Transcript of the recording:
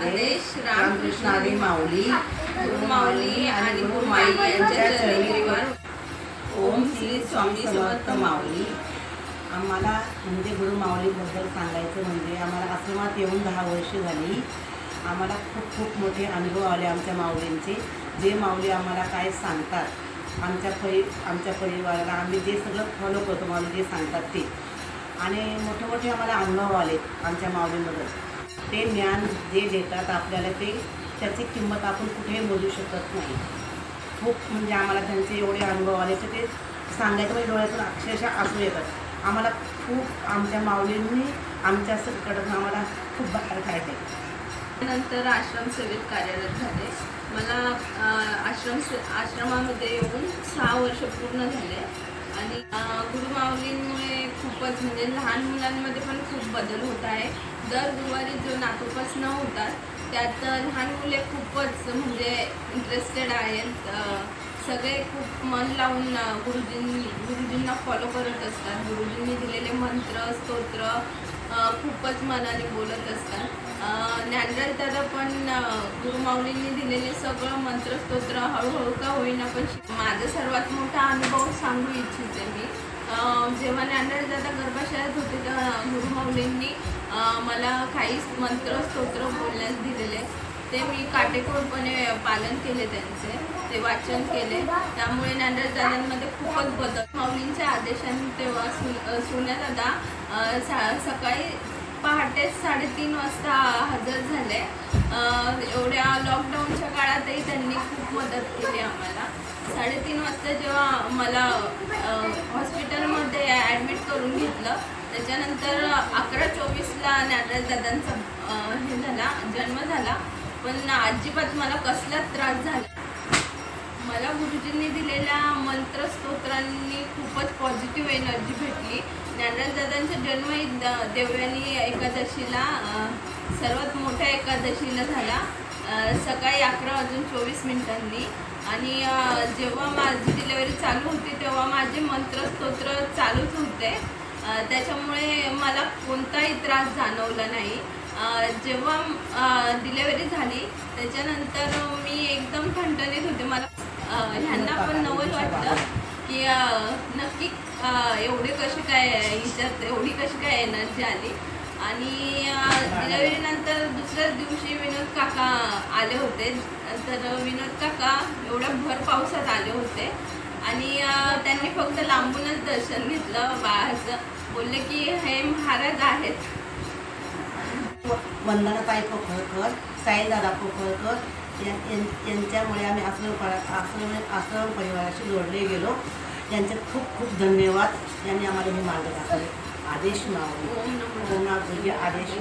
आदेश रामकृष्ण आदी माऊली. गुरुमाऊली आणि गुरुमाई यांच्या चरणीवर ओम श्री स्वामी समर्थ माऊली. आम्हाला म्हणजे गुरु माऊलीबद्दल सांगायचं म्हणजे आम्हाला आश्रमात येऊन दहा वर्ष झाली. आम्हाला खूप खूप मोठे अनुभव आले आमच्या माऊलींचे. जे माऊली आम्हाला काय सांगतात आमच्या परि आमच्या परिवाराला आम्ही जे सगळं फॉलो करतो माऊली जे सांगतात ते. आणि मोठे मोठे आम्हाला अनुभव आले आमच्या माऊलीबद्दल. ते ज्ञान जे देतात आपल्याला ते त्याची किंमत आपण कुठेही मोजू शकत नाही. खूप म्हणजे आम्हाला त्यांचे एवढे अनुभव आले तर ते सांगायचं म्हणजे डोळ्यातून अक्षरशः असू येतात. आम्हाला खूप आमच्या माऊलींनी आमच्या संकटातून आम्हाला खूप बाहेर काढले. नंतर आश्रम सेवेत कार्यरत झाले. मला आश्रम आश्रमामध्ये येऊन सहा वर्ष पूर्ण झाले. आणि गुरुमाऊलींमुळे खूप खूपच म्हणजे लहान मुलांमध्ये पण खूप बदल होत आहे. दर गुरुवारी जो नातोपासनं होतात त्यात लहान मुले खूपच म्हणजे इंटरेस्टेड आहेत. सगळे खूप मन लावून गुरुजींनी गुरुजींना फॉलो करत असतात. गुरुजींनी दिलेले मंत्र स्तोत्र खूपच मनाने बोलत असतात. ज्ञानराज दादा पण गुरुमाऊलींनी दिलेले सगळं मंत्रस्तोत्र हळूहळू का होईना पण माझा सर्वात मोठा अनुभव सांगू इच्छिते मी. जेव्हा ज्ञानराज दादा गर्भाशयात होते तेव्हा गुरुमाऊलींनी मला काही मंत्र स्तोत्र बोलण्यास दिलेले. ते मी काटेकोरपणे पालन केले त्यांचे ते वाचन केले. त्यामुळे ज्ञानराज दादांमध्ये खूपच बदल. माऊलींच्या आदेशाने तेव्हा सु सोन्या दादा सा सकाळी पहाटे साडेतीन वाजता हजर झाले. एवढ्या लॉकडाऊनच्या काळातही त्यांनी खूप मदत केली आम्हाला. साडेतीन वाजता जेव्हा मला हॉस्पिटलमध्ये ॲडमिट करून घेतलं त्याच्यानंतर अकरा चोवीसला ज्ञानराज दादांचा हे झाला जन्म झाला. पण अजिबात मला कसलाच त्रास झाला. मला गुरुजींनी दिलेल्या मंत्र स्तोत्रांनी खूपच पॉझिटिव्ह एनर्जी भेटली. ज्ञानराज दादांचा जन्मही द- देवयानी एकादशीला सर्वात मोठ्या एकादशीला झाला. सकाळी अकरा वाजून चोवीस मिनिटांनी. आणि जेव्हा माझी डिलेवरी चालू होती तेव्हा माझे मंत्रस्तोत्र चालूच होते. त्याच्यामुळे मला कोणताही त्रास जाणवला नाही. जेव्हा डिलेवरी झाली त्याच्यानंतर मी एकदम ठणठणीत होते. मला ह्यांना पण नवल वाटलं की नक्की एवढे कसे काय हिच्यात एवढी कशी काय एनर्जी आली? आणि डिलेवरीनंतर दुसऱ्याच दिवशी विनोद काका आले होते. तर विनोद काका एवढ्या भर पावसात आले होते. आणि त्यांनी फक्त लांबूनच दर्शन घेतलं. बाळाचं बोलले की हे महाराज आहेत. वंदनाताई पोखळकर साईदादा पोखळकर या- यांच्यामुळे आम्ही आश्रम आश्रम आश्रम परिवाराशी जोडले गेलो. यांचे खूप खूप धन्यवाद. यांनी आम्हाला हे मार्ग दाखवले. आदेश मावली ओम नमो ओम नागपूरचे आदेश